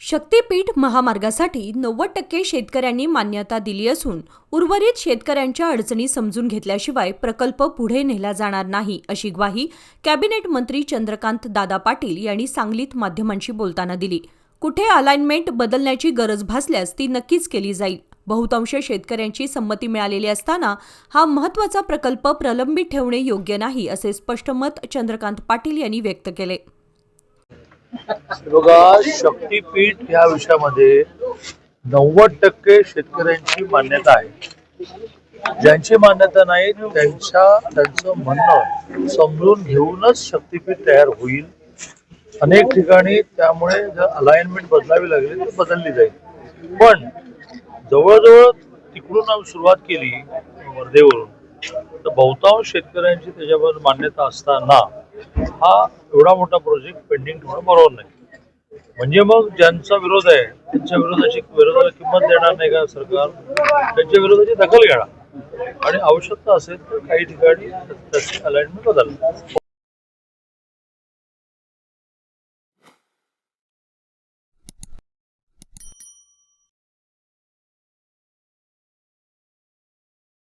शक्तीपीठ महामार्गासाठी नव्वद टक्के शेतकऱ्यांनी मान्यता दिली असून उर्वरित शेतकऱ्यांच्या अडचणी समजून घेतल्याशिवाय प्रकल्प पुढे नेला जाणार नाही अशी ग्वाही कॅबिनेट मंत्री चंद्रकांत दादा पाटील यांनी सांगलीत माध्यमांशी बोलताना दिली. कुठे अलाइनमेंट बदलण्याची गरज भासल्यास ती नक्कीच केली जाईल. बहुतांश शेतकऱ्यांची संमती मिळालेली असताना हा महत्त्वाचा प्रकल्प प्रलंबित ठेवणे योग्य नाही असे स्पष्ट मत चंद्रकांत पाटील यांनी व्यक्त केले. बघा शक्तीपीठ या विषयामध्ये नव्वद टक्के शेतकऱ्यांची मान्यता आहे. ज्यांची मान्यता नाही त्यांच्या त्यांचं म्हणणं समजून घेऊनच शक्तीपीठ तयार होईल. अनेक ठिकाणी त्यामुळे जर अलाइनमेंट बदलावी लागली तर बदलली जाईल. पण जवळजवळ तिकडून आम्ही सुरुवात केली वर्धेवरून तर बहुतांश शेतकऱ्यांची त्याच्यावर मान्यता असताना हा एवढा मोठा प्रोजेक्ट पेंडिंग ठेवणं बरोबर नाही. म्हणजे मग ज्यांचा विरोध आहे त्यांच्या विरोधाची विरोधाला किंमत देणार नाही का सरकार? त्यांच्या विरोधाची दखल घेणार. आणि आवश्यकता असेल तर काही ठिकाणी त्याची अलाइनमेंट बदलणार.